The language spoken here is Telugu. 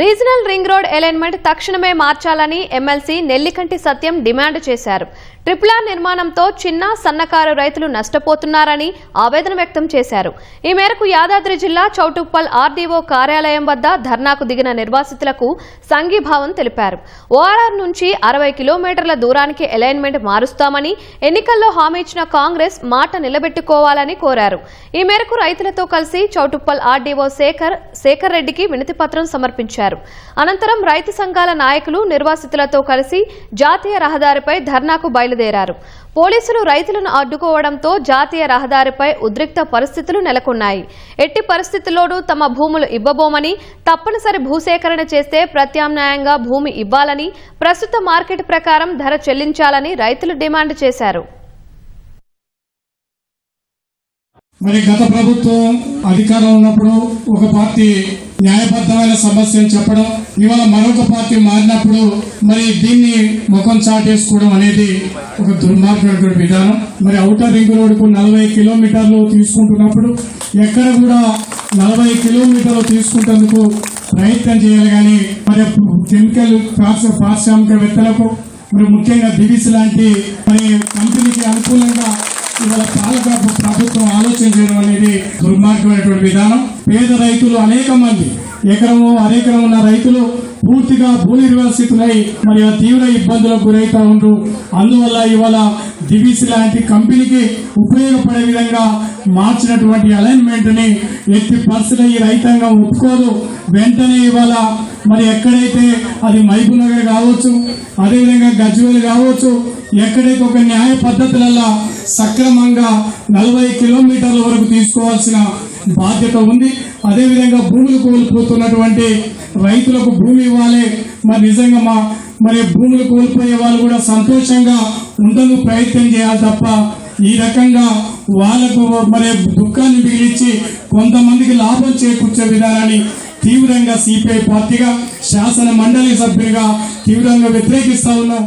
రీజనల్ రింగ్ రోడ్ అలైన్మెంట్ తక్షణమే మార్చాలని ఎమ్మెల్సీ నెల్లికంటి సత్యం డిమాండ్ చేశారు. ట్రిపుల్ ఆర్ నిర్మాణంతో చిన్న సన్నకారు రైతులు నష్టపోతున్నారని ఆవేదన వ్యక్తం చేశారు. ఈ మేరకు యాదాద్రి జిల్లా చౌటుప్పల్ ఆర్డీఓ కార్యాలయం వద్ద ధర్నాకు దిగిన నిర్వాసితులకు సంఘీభావం తెలిపారు. ఓఆర్ఆర్ నుంచి అరవై కిలోమీటర్ల దూరానికి అలైన్మెంట్ మారుస్తామని ఎన్నికల్లో హామీ ఇచ్చిన కాంగ్రెస్ మాట నిలబెట్టుకోవాలని కోరారు. ఈ మేరకు రైతులతో కలిసి చౌటుప్పల్ ఆర్డీఓ శేఖర్ శేఖర్ రెడ్డికి వినతి పత్రం సమర్పించారు అనంతరం రైతు సంఘాల నాయకులు నిర్వాసితులతో కలిసి జాతీయ రహదారిపై ధర్నాకు బయలుదేరారు. పోలీసులు రైతులను అడ్డుకోవడంతో జాతీయ రహదారిపై ఉద్రిక్త పరిస్థితులు నెలకొన్నాయి. ఎట్టి పరిస్థితుల్లోనూ తమ భూములు ఇవ్వబోమని తప్పనిసరి భూసేకరణ చేస్తే ప్రత్యామ్నాయంగా భూమి ఇవ్వాలని ప్రస్తుత మార్కెట్ ప్రకారం ధర చెల్లించాలని రైతులు డిమాండ్ చేశారు. మరి గత ప్రభుత్వం అధికారం ఉన్నప్పుడు ఒక పార్టీ న్యాయబద్ధమైన సమస్యను చెప్పడం ఇవాళ మరొక పార్టీ మారినప్పుడు మరి దీన్ని ముఖం చాటేసుకోవడం అనేది ఒక దుర్మార్గమైనటువంటి విధానం. మరి ఔటర్ రింగ్ రోడ్డుకు నలభై కిలోమీటర్లు తీసుకుంటున్నప్పుడు ఎక్కడ కూడా నలభై కిలోమీటర్లు తీసుకుంటేందుకు ప్రయత్నం చేయాలి కానీ మరి కెమికల్ పారిశ్రామిక పారిశ్రామికవేత్తలకు మరి ముఖ్యంగా దివిస్ లాంటి మరి కంపెనీకి అనుకూలంగా ఇవాళ పాలక ప్రభుత్వం ఆలోచన చేయడం అనేది దుర్మార్గమైనటువంటి విధానం. పేద రైతులు అనేక మంది ఎకరము అనేకరం ఉన్న రైతులు పూర్తిగా భూ నిర్వాసితులై మరి తీవ్ర ఇబ్బందులకు గురవుతూ ఉండ్రు. అందువల్ల ఇవాళ దివిస్ లాంటి కంపెనీకి ఉపయోగపడే విధంగా మార్చినటువంటి అలైన్మెంట్ని ఎత్తి పరిస్థితులు ఈ రైతాంగం ఒప్పుకోదు. వెంటనే ఇవాళ మరి ఎక్కడైతే అది మహబూబ్ నగర్ కావచ్చు అదేవిధంగా గజ్వేల్ కావచ్చు ఎక్కడైతే ఒక న్యాయ పద్ధతులలో సక్రమంగా నలభై కిలోమీటర్ల వరకు తీసుకోవాల్సిన బాధ్యత ఉంది. అదేవిధంగా భూములు కోల్పోతున్నటువంటి రైతులకు భూమి ఇవ్వాలి. మరి నిజంగా మా మరి భూములు కోల్పోయే వాళ్ళు కూడా సంతోషంగా ఉండదు ప్రయత్నం చేయాలి తప్ప ఈ రకంగా వాళ్ళకు మరి దుఃఖాన్ని మిగిలించి కొంతమందికి లాభం చేకూర్చే విధానాన్ని తీవ్రంగా సిపిఐ పార్టీగా శాసన మండలి సభ్యులుగా తీవ్రంగా వ్యతిరేకిస్తా ఉన్నాం